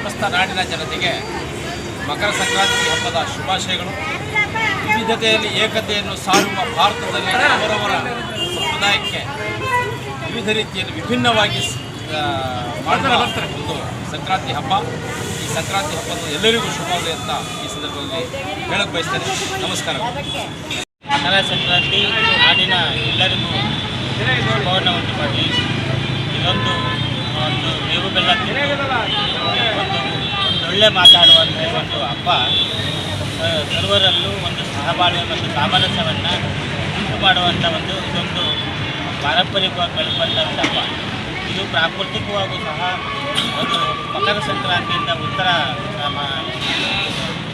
ಸಮಸ್ತ ನಾಡಿನ ಜನತೆಗೆ ಮಕರ ಸಂಕ್ರಾಂತಿ ಹಬ್ಬದ ಶುಭಾಶಯಗಳು. ವಿವಿಧತೆಯಲ್ಲಿ ಏಕತೆಯನ್ನು ಸಾರುವ ಭಾರತದಲ್ಲಿ ಅವರವರ ಸಂಪ್ರದಾಯಕ್ಕೆ ವಿವಿಧ ರೀತಿಯಲ್ಲಿ ವಿಭಿನ್ನವಾಗಿ ಮಾಡುವ ಒಂದು ಸಂಕ್ರಾಂತಿ ಹಬ್ಬ. ಈ ಸಂಕ್ರಾಂತಿ ಹಬ್ಬದ ಎಲ್ಲರಿಗೂ ಶುಭವಾಗಲಿ ಅಂತ ಈ ಸಂದರ್ಭದಲ್ಲಿ ಹೇಳಕ್ಕೆ ಬಯಸ್ತೇನೆ ನಮಸ್ಕಾರ. ಮಕರ ಸಂಕ್ರಾಂತಿ ನಾಡಿನ ಎಲ್ಲರಿಗೂ ಶುಭವನ್ನು ಉಂಟು ಮಾಡಿ ಇದೊಂದು ಒಂದು ಬೇವು ಬೆಲ್ಲ ಒಂದು ಮಾತಾಡುವಂಥ ಒಂದು ಹಬ್ಬ. ಸರ್ವರಲ್ಲೂ ಒಂದು ಸಹಬಾಳ್ವೆ ಮತ್ತು ಸಾಮರಸ್ಯವನ್ನು ಉಂಟು ಮಾಡುವಂಥ ಒಂದು ಇದೊಂದು ಪಾರಂಪರಿಕವಾಗಿ ಬೆಳೆದಂಥ ಹಬ್ಬ. ಇದು ಪ್ರಾಕೃತಿಕವಾಗೂ ಸಹ ಒಂದು ಮಕರ ಸಂಕ್ರಾಂತಿಯಿಂದ ಉತ್ತರ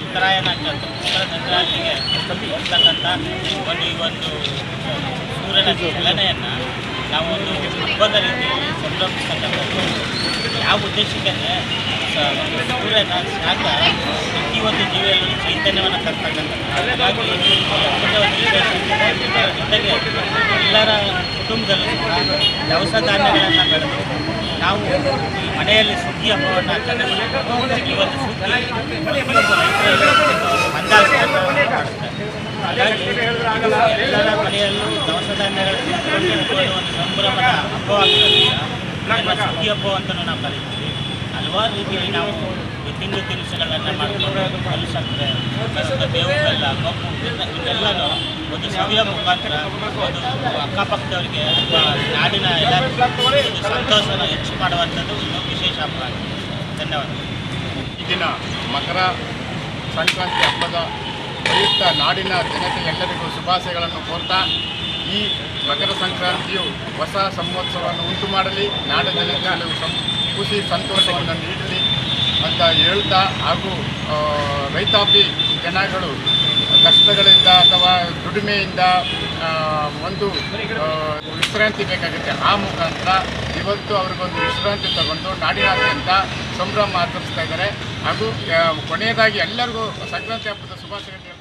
ಉತ್ತರಾಯಣ ಅಂತ ಮಕರ ಸಂಕ್ರಾಂತಿಗೆ ಬರ್ತಕ್ಕಂಥ ಒಂದು ಈ ಒಂದು ಸೂರ್ಯನ ಚಲನೆಯನ್ನು ಒಂದು ಹಬ್ಬದ ರೀತಿಯಲ್ಲಿ ಸಂಭ್ರಮಿಸ್ತಕ್ಕಂಥದ್ದು ಯಾವ ಉದ್ದೇಶಕ್ಕೆ ಸೂರ್ಯನ ಶಾಖ ಒಂದು ಜೀವಿಯಲ್ಲಿ ಚೈತನ್ಯವನ್ನು ತರ್ತಕ್ಕಂಥ ಜೊತೆಗೆ ಎಲ್ಲರ ಕುಟುಂಬದಲ್ಲೂ ದವಸ ಧಾನ್ಯಗಳನ್ನು ಬೆಳೆದು ನಾವು ಈ ಮನೆಯಲ್ಲಿ ಸುಗ್ಗಿ ಹಬ್ಬವನ್ನು ಆಚರಣೆ ಈ ಒಂದು ಸುಗ್ಗಿ ಹಾಗಾಗಿ ಎಲ್ಲರ ಮನೆಯಲ್ಲೂ ದವಸ ಧಾನ್ಯಗಳನ್ನು ಒಂದು ಸಂಭ್ರಮದ ಹಬ್ಬವಾಗಿರೋದ್ರಿಂದ ಇದನ್ನು ಸುಗ್ಗಿ ಹಬ್ಬ ಅಂತಲೂ ನಾವು ಕರಿತೀವಿ. ಹಲವಾರು ರೀತಿಯಲ್ಲಿ ನಾವು ತಿಂಡಿ ತಿನಿಸುಗಳನ್ನು ಮಾಡಿಕೊಂಡು ಕಲ್ಲು ಬೇವುಗಳೆಲ್ಲ ಕಬ್ಬು ಇದನ್ನ- ಒಂದು ಸವಿಯ ಮುಖಾಂತರ ಒಂದು ಅಕ್ಕಪಕ್ಕದವರಿಗೆ ಅಥವಾ ನಾಡಿನ ಎಲ್ಲರಿಗೂ ಸಂತೋಷನ ಹೆಚ್ಚು ಮಾಡುವಂಥದ್ದು ಒಂದು ವಿಶೇಷ ಹಬ್ಬ ಧನ್ಯವಾದ ಈ ದಿನ ಮಕರ ಸಂಕ್ರಾಂತಿ ಹಬ್ಬದ ಪ್ರಯುಕ್ತ ನಾಡಿನ ಜನತೆ ಎಲ್ಲರಿಗೂ ಶುಭಾಶಯಗಳನ್ನು ಕೋರ್ತಾ ಈ ಮಕರ ಸಂಕ್ರಾಂತಿಯು ಹೊಸ ಸಂವತ್ಸರವನ್ನು ಉಂಟು ಮಾಡಲಿ, ನಾಡ ಜನತೆಗಳು ಸಂ, ಖುಷಿ, ಸಂತೋಷವನ್ನು ನೀಡಲಿ ಅಂತ ಹೇಳ್ತಾ ಹಾಗೂ ರೈತಾಪಿ ಜನಗಳು ಕಷ್ಟಗಳಿಂದ ಅಥವಾ ದುಡಿಮೆಯಿಂದ ಒಂದು ವಿಶ್ರಾಂತಿ ಬೇಕಾಗುತ್ತೆ. ಆ ಮುಖಾಂತರ ಇವತ್ತು ಅವ್ರಿಗೊಂದು ವಿಶ್ರಾಂತಿ ತಗೊಂಡು ನಾಡಿನಾದ್ಯಂತ ಸಂಭ್ರಮ ಆಚರಿಸ್ತಾ ಇದ್ದಾರೆ. ಹಾಗೂ ಕೊನೆಯದಾಗಿ ಎಲ್ಲರಿಗೂ ಸಂಕ್ರಾಂತಿ ಹಬ್ಬದ ಶುಭಾಶಯಗಳು.